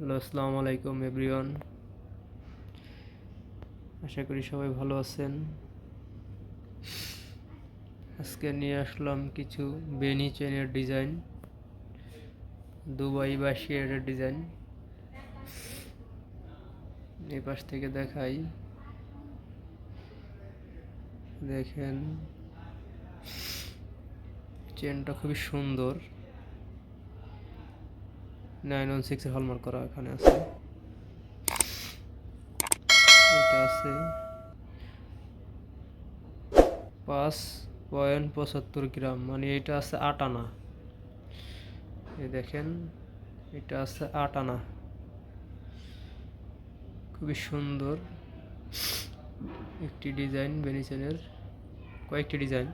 Hello, আসসালামু আলাইকুম everyone. আশা করি সবাই ভালো আছেন। আজকে নিয়ে আসলাম কিছু বেনি চেনের ডিজাইন দুবাই বা শিয়ারের ডিজাইন এই পাশ থেকে দেখাই। দেখেন চেনটা খুবই সুন্দর। নাইন ওয়ান সিক্সের হলমার্ক করা এখানে আছে। এটা আছে পাঁচ পয়েন্ট পঁচাত্তর গ্রাম মানে এটা আছে আট আনা। এই দেখেন, এটা আছে আট আনা। খুবই সুন্দর একটি ডিজাইন বেনিচেনের কয়েকটি ডিজাইন।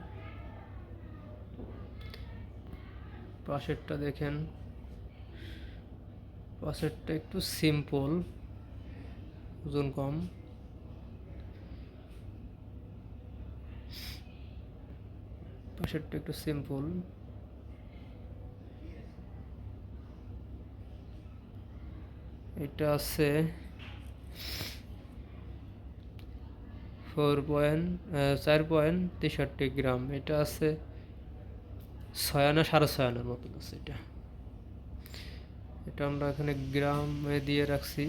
পাশেরটা দেখেন পাশেরটা একটু সিম্পল, ওজন কম। পাশেরটা একটু সিম্পল। এটা আছে ফোর পয়েন্ট চার পয়েন্ট তেষট্টি গ্রাম। এটা আছে ছয় আনা সাড়ে ছয় আনার মতন আছে এটা। এটা আমরা এখানে গ্রামে দিয়ে রাখছি।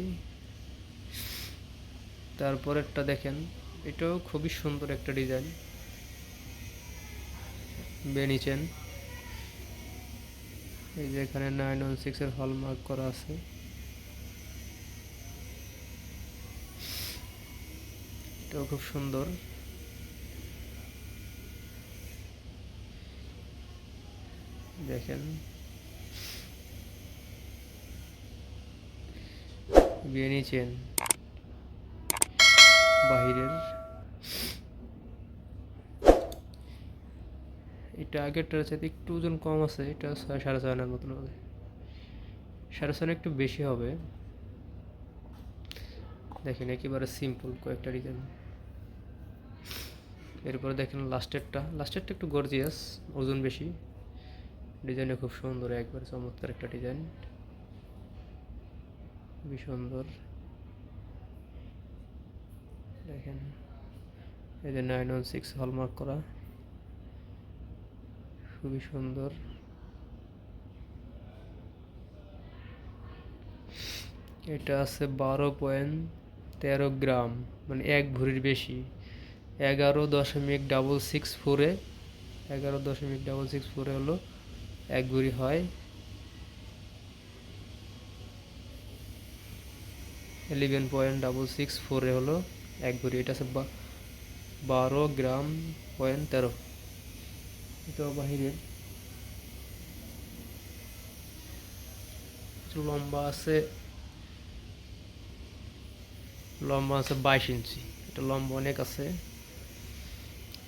তারপরেরটা দেখেন, এটাও খুবই সুন্দর একটা ডিজাইন। বেনিচেন এই যে এখানে নাইন ওয়ান সিক্সের হলমার্ক করা আছে। এটাও খুব সুন্দর। দেখেন বিয়ানি চেন বাহিরের। এটা আগেরটার চাইতে একটু ওজন কম আছে, এটা সাড়ে ছয় আনার মতন হবে। সাড়ে ছয় একটু বেশি হবে। দেখেন, একেবারে সিম্পল কয়েকটা ডিজাইন এরপরে দেখেন লাস্টেরটা লাস্টেরটা একটু গর্জিয়াস ওজন বেশি। ডিজাইনটা খুব সুন্দর, একবারে চমৎকার একটা ডিজাইন খুবই সুন্দর। দেখেন, এই যে নাইন ওয়ান সিক্স হলমার্ক করা। খুবই সুন্দর। এটা আছে বারো পয়েন্ট তেরো গ্রাম মানে এক ভরির বেশি। এগারো দশমিক ডাবল সিক্স ফোরে এগারো দশমিক ডাবল সিক্স ফোরে হলো এক ভরি হয়। ইলেভেন পয়েন্ট ডাবল সিক্স ফোরে হলো এক ভরি। এটা আছে বারো গ্রাম পয়েন্ট তেরো। এটা একটু লম্বা আছে। লম্বা আছে বাইশ ইঞ্চি। এটা লম্বা অনেক আছে।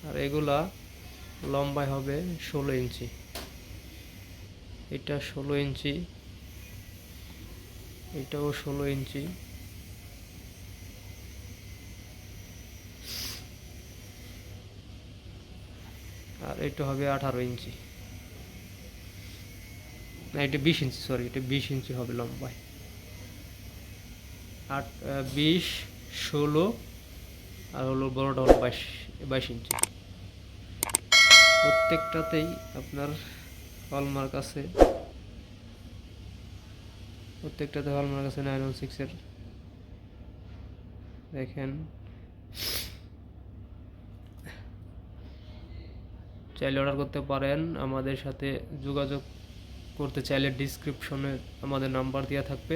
আর এগুলা লম্বায় হবে ষোলো ইঞ্চি। এটা ষোলো ইঞ্চি। এটাও ষোলো ইঞ্চি। আর এটা হবে আঠারো ইঞ্চি। না, এটা বিশ ইঞ্চি সরি এটা বিশ ইঞ্চি হবে লম্বায়। আট বিশ, ষোলো, আর হলো বড়টা হলো বাইশ বাইশ ইঞ্চি। প্রত্যেকটাতেই আপনার হলমার্ক আছে। প্রত্যেকটাতে হলমার্ক আছে নাইন ওয়ান সিক্সের দেখেন। চাইলে অর্ডার করতে পারেন। আমাদের সাথে যোগাযোগ করতে চাইলে ডিসক্রিপশনে আমাদের নাম্বার দেওয়া থাকবে।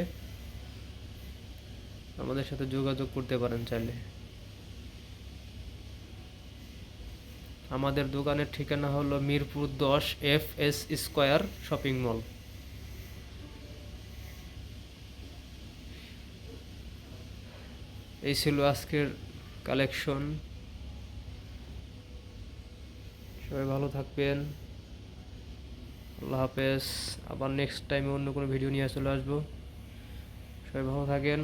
আমাদের সাথে যোগাযোগ করতে পারেন চাইলে। আমাদের দোকানের ঠিকানা হলো মিরপুর দশ F S square shopping mall. এই ছিল আজকের কালেকশন সবাই ভালো থাকবেন। আল্লাহ হাফেজ। আবার নেক্সট টাইমে অন্য কোনো ভিডিও নিয়ে চলে আসব। সবাই ভালো থাকেন।